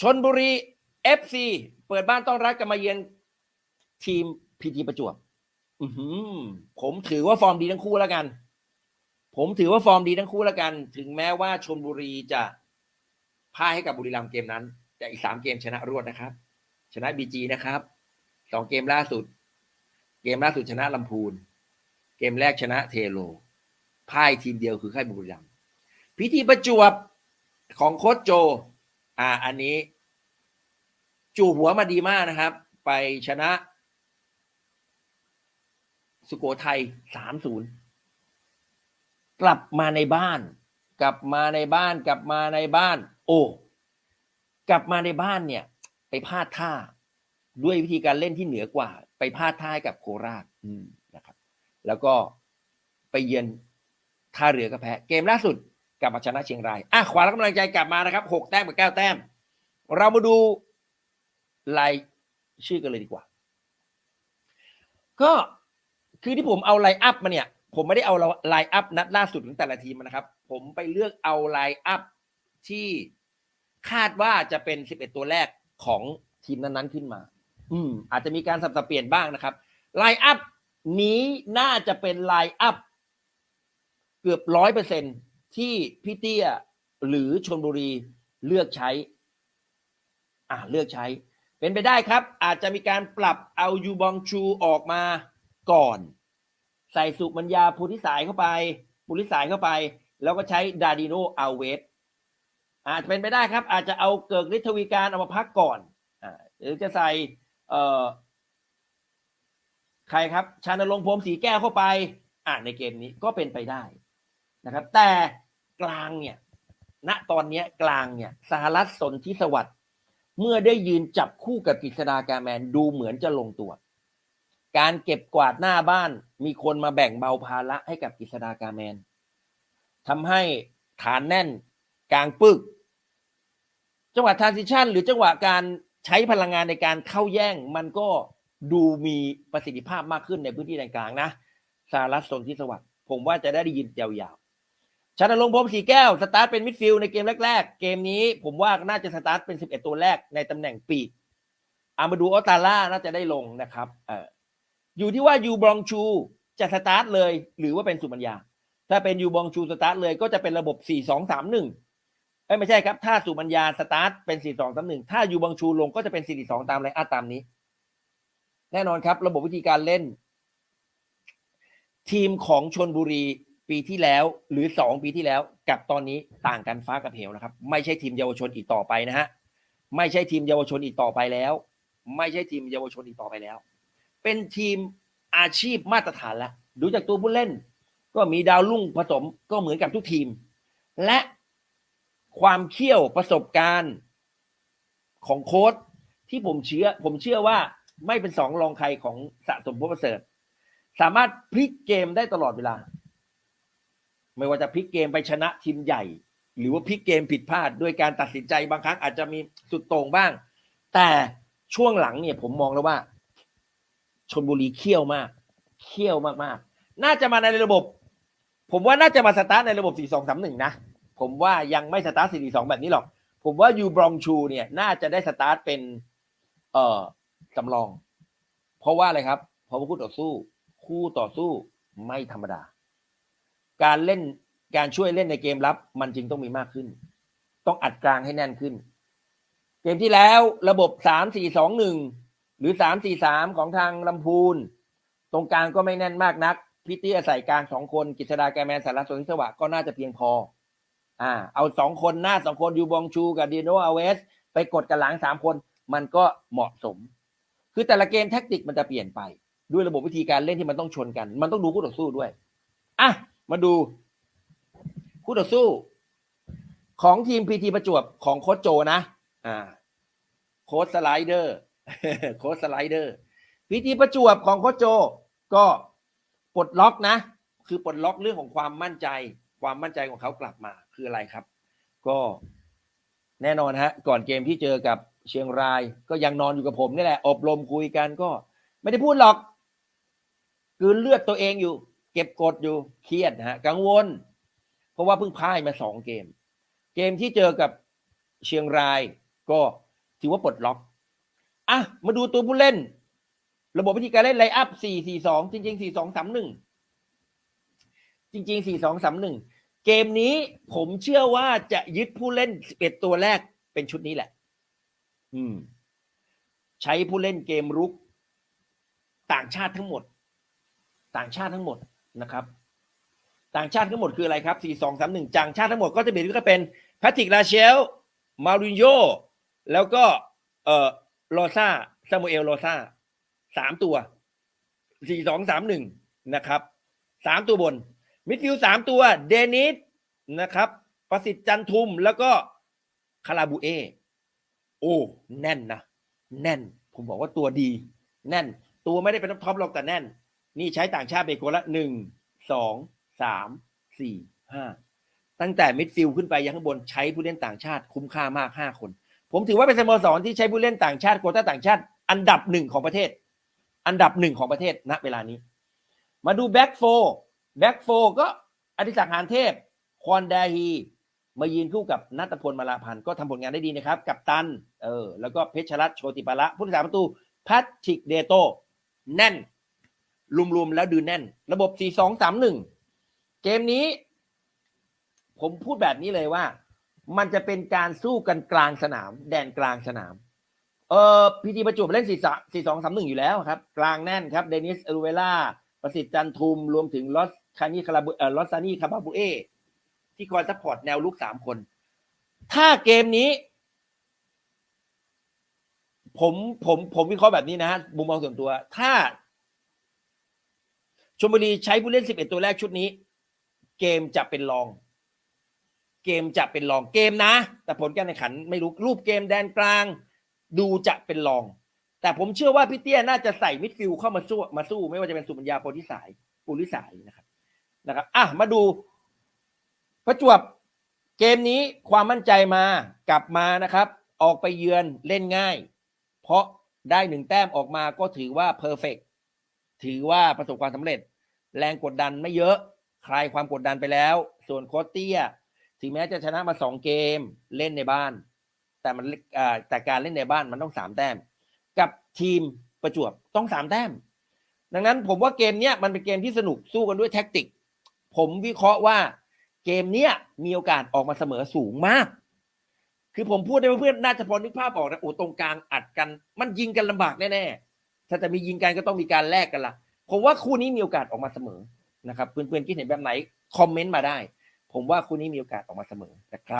ชนบุรี FC เปิดบ้านต้อนรับกันมาเยือนทีมพีทีประจวบผมถือว่าฟอร์มดีทั้งคู่แล้วกัน ผมถือว่าฟอร์มดีทั้งคู่แล้วกัน ถึงแม้ว่าชนบุรีจะพ่ายให้กับบุรีรัมย์เกมนั้น แต่อีกสามเกมชนะรวดนะครับ ชนะบีจีนะครับสองเกมล่าสุด เกมล่าสุดชนะลำพูน เกมแรกชนะเทโลพ่ายทีมเดียวคือค่ายบุรีรัมย์พิธีประจวบของโค้ชโจ อ่า อันนี้ จูบหัวมาดีมากนะครับ ไปชนะ สุโขทัยสามศูนย์กลับมาในบ้าน กลับมาในบ้าน กลับมาในบ้าน โอ้กลับมาในบ้านเนี่ย ไปพลาดท่า ด้วยวิธีการเล่นที่เหนือกว่า ไปพลาดท่าให้กับโคราชนะครับ แล้วก็ไปเยือนท่าเรือก็แพ้เกมล่าสุด กลับมาชนะเชียงรายอะขวาแล้วกำลังใจกลับมานะครับหกแต้มกับเก้าแต้ม เรามาดูรายชื่อกันเลยดีกว่า ก็คือที่ผมเอาไลน์อัพมาเนี่ย ผมไม่ได้เอาไลน์อัพนัดล่าสุดของแต่ละทีมนะครับ ผมไปเลือกเอาไลน์อัพที่คาดว่าจะเป็น 11 ตัวแรกของทีมนั้นๆขึ้นมา อืม อาจจะมีการสับสเปลี่ยนบ้างนะครับไลน์อัพนี้น่าจะเป็นไลน์อัพเกือบร้อยเปอร์เซ็นต ที่พี่เตี้ยหรือชนบุรีเลือกใช้ อ่าเลือกใช้ เป็นไปได้ครับ อาจจะมีการปรับเอายูบองชูออกมาก่อน ใส่สุมัญญาภูริสายเข้าไปภูริสายเข้าไป แล้วก็ใช้ดาดิโนอัลเวสอาจจะเป็นไปได้ครับ อาจจะเอาเกิกฤทธวีการเอามาพักก่อนอ่าหรือจะใส่เอ่อใครครับชานรงพรมสีแก้วเข้าไป อ่าในเกมนี้ก็เป็นไปได้ นะครับ แต่กลางเนี่ย ณตอนนี้กลางเนี่ยสหรัฐสนธิสวัสด์เมื่อได้ยืนจับคู่กับกฤษดากาแมนดูเหมือนจะลงตัว การเก็บกวาดหน้าบ้านมีคนมาแบ่งเบาภาระให้กับกฤษดากาแมนทำให้ฐานแน่นกลางปึก จังหวะทานซิชันหรือจังหวะการใช้พลังงานในการเข้าแย่ง มันก็ดูมีประสิทธิภาพมากขึ้นในพื้นที่แดนกลางนะสหรัฐสนธิสวัสดิ์ผมว่าจะได้ยินยาว ชนะลงพรมสีแก้ว สตาร์ทเป็นมิดฟิลด์ในเกมแรก ๆ เกมนี้ผมว่าน่าจะสตาร์ทเป็น 11 ตัวแรกในตำแหน่งปีกอามาดูออตาล่าน่าจะได้ลงนะครับเอออยู่ที่ว่ายูบองชูจะสตาร์ทเลย หรือว่าเป็นสุมัญญา ถ้าเป็นยูบองชูสตาร์ทเลยก็จะเป็นระบบ 4-2-3-1เอ้ยไม่ใช่ครับ ถ้าสุมัญญาสตาร์ทเป็น 4-2-3-1 ถ้ายูบองชูลงก็จะเป็น 4-2 ตามไรอัตามนี้ แน่นอนครับ ระบบวิธีการเล่น ทีมของชนบุรี ปีที่แล้วหรือสองปีที่แล้วกับตอนนี้ต่างกันฟ้ากับเหวนะครับ ไม่ใช่ทีมเยาวชนอีกต่อไปนะฮะไม่ใช่ทีมเยาวชนอีกต่อไปแล้ว ไม่ใช่ทีมเยาวชนอีกต่อไปแล้ว เป็นทีมอาชีพมาตรฐานแล้วดูจากตัวผู้เล่น ก็มีดาวรุ่งผสมก็เหมือนกับทุกทีม และความเขี้ยวประสบการณ์ของโค้ชที่ผมเชื่อ ผมเชื่อว่าไม่เป็นสองรองใครของสะสมพบประเสริฐ สามารถพลิกเกมได้ตลอดเวลา ไม่ว่าจะพลิกเกมไปชนะทีมใหญ่ หรือว่าพลิกเกมผิดพลาดด้วยการตัดสินใจบางครั้งอาจจะมีสุดโต่งบ้าง แต่ช่วงหลังเนี่ยผมมองแล้วว่าชนบุรีเขี้ยวมากเขี้ยวมากๆ น่าจะมาในระบบ ผมว่าน่าจะมาสตาร์ทในระบบ 4-2-3-1 นะ ผมว่ายังไม่สตาร์ท4-2แบบนี้หรอก ผมว่ายูบรองชูเนี่ย น่าจะได้สตาร์ทเป็น เอ่อสำรอง เพราะว่าอะไรครับ เพราะว่าคู่ต่อสู้ คู่ต่อสู้ไม่ธรรมดา การเล่นการช่วยเล่นในเกมรับ มันจึงต้องมีมากขึ้น ต้องอัดกลางให้แน่นขึ้น เกมที่แล้วระบบสามสี่สองหนึ่งหรือสามสี่สามของทางลำพูน ตรงกลางก็ไม่แน่นมากนักพิตี้ยใส่กลางสองคนกิษดาแกแมนสารสนสวะก็น่าจะเพียงพอ อ่า เอาสองคนหน้าสองคนยูบองชูกับดีโนอาเวส ไปกดกันหลังสามคน มันก็เหมาะสม คือแต่ละเกมแท็กติกมันจะเปลี่ยนไป ด้วยระบบวิธีการเล่นที่มันต้องชนกัน มันต้องดูคู่ต่อสู้ด้วย อะ มาดูคู่ต่อสู้ ของทีมพีทีประจวบของโค้ชโจนะ อ่า โค้ชสไลเดอร์ โค้ชสไลเดอร์พีทีประจวบของโค้ชโจก็ปลดล็อกนะ คือปลดล็อกเรื่องของความมั่นใจ ความมั่นใจของเขากลับมาคืออะไรครับ ก็แน่นอนฮะ ก่อนเกมที่เจอกับเชียงรายก็ยังนอนอยู่กับผมนี่แหละ อบรมคุยกันก็ ไม่ได้พูดหรอกกลืนเลือดตัวเองอยู่ เก็บกดอยู่เครียดนะฮะกังวล เพราะว่าเพิ่งพ่ายมาสองเกม เกมที่เจอกับเชียงรายก็ถือว่าปลดล็อกอะมาดูตัวผู้เล่น ระบบวิธีการเล่นไลอัพสี่สี่สองจริงๆสี่สองสามหนึ่งจริงๆสี่สองสามหนึ่งเกมนี้ผมเชื่อว่าจะยึดผู้เล่นสิบเอ็ดตัวแรกเป็นชุดนี้แหละ อืม ใช้ผู้เล่นเกมรุก ต่างชาติทั้งหมด ต่างชาติทั้งหมด นะครับ ต่างชาติทั้งหมดคืออะไรครับ 4 2 3 1ต่างชาติทั้งหมดก็จะเป็นก็เป็นแพทริกลาเชล มารินโยแล้วก็เอ่อโรซาซามูเอลโรซาสามตัว 4 2 3 1 นะครับสามตัวบน มิดฟิลสามตัว เดนิสนะครับ ประสิทธิ์จันทุมแล้วก็คาราบูเอ โอ้ แน่นนะ แน่น ผมบอกว่าตัวดี แน่น ตัวไม่ได้เป็นท็อปหรอกแต่แน่น นี่ใช้ต่างชาติไปคนละหนึ่งสองสามสี่ห้าตั้งแต่มิดฟิลด์ขึ้นไปยังข้างบนใช้ผู้เล่นต่างชาติคุ้มค่ามากห้าคน ผมถือว่าเป็นสโมสรที่ใช้ผู้เล่นต่างชาติโคต้าต่างชาติ อันดับหนึ่งของประเทศ อันดับหนึ่งของประเทศณเวลานี้ มาดูแบ็กโฟแบ็กโฟก็อดิศักดิ์หานเทพควอนแดฮีมายืนคู่กับนัทพลมาลาพันธ์ก็ทำผลงานได้ดีนะครับ กับตัน เออ แล้วก็เพชรรัตน์โชติปาระผู้รักษาประตูแพทริกเดโต แน่น รวมๆแล้วดูแน่น ระบบ 4-2-3-1 เกมนี้ ผมพูดแบบนี้เลยว่า มันจะเป็นการสู้กันกลางสนาม แดนกลางสนาม เออพีทีประจวบเล่น 4 2 3 1 อยู่แล้วครับ กลางแน่นครับ เดนิสอูเวล่า ประสิทธิ์จันทุม รวมถึงลอสคานีคาราบูเออลอสซานีคาบาบูเอ ที่คอยซัพพอร์ตแนวลุกสามคน ถ้าเกมนี้ผมผมผมวิเคราะห์แบบนี้นะฮะมุมมองส่วนตัว ถ้า ชมบุรีใช้ผู้เล่น 11 ตัวแรกชุดนี้ เกมจะเป็นรอง เกมจะเป็นรองเกมนะ แต่ผลการแข่งขันไม่รู้รูปเกมแดนกลาง ดูจะเป็นรอง แต่ผมเชื่อว่าพี่เตี้ยน่าจะใส่มิดฟิลเข้ามาสู้มาสู้ ไม่ว่าจะเป็นสุปัญญาโพธิสายปุริสายนะครับนะครับอะมาดูประจวบเกมนี้ความมั่นใจมากลับมานะครับ ออกไปเยือนเล่นง่าย เพราะได้หนึ่งแต้มออกมาก็ถือว่าเพอร์เฟกถือว่าประสบความสำเร็จ แรงกดดันไม่เยอะ คลายความกดดันไปแล้ว ส่วนโคชเตี้ย ถึงแม้จะชนะมาสองเกมเล่นในบ้าน แต่มันแต่การเล่นในบ้านมันต้องสามแต้ม กับทีมประจวบต้องสามแต้ม ดังนั้นผมว่าเกมเนี้ยมันเป็นเกมที่สนุกสู้กันด้วยแท็กติก ผมวิเคราะห์ว่าเกมเนี้ยมีโอกาสออกมาเสมอสูงมาก คือผมพูดได้เพื่อนน่าจะพอนึกภาพออกนะโอ้ตรงกลางอัดกัน มันยิงกันลำบากแน่ๆถ้าจะมียิงกันก็ต้องมีการแลกกันละ ผมว่าคู่นี้มีโอกาสออกมาเสมอนะครับเพื่อนๆคิดเห็นแบบไหนคอมเมนต์มาได้ ผมว่าคู่นี้มีโอกาสออกมาเสมอนะครับ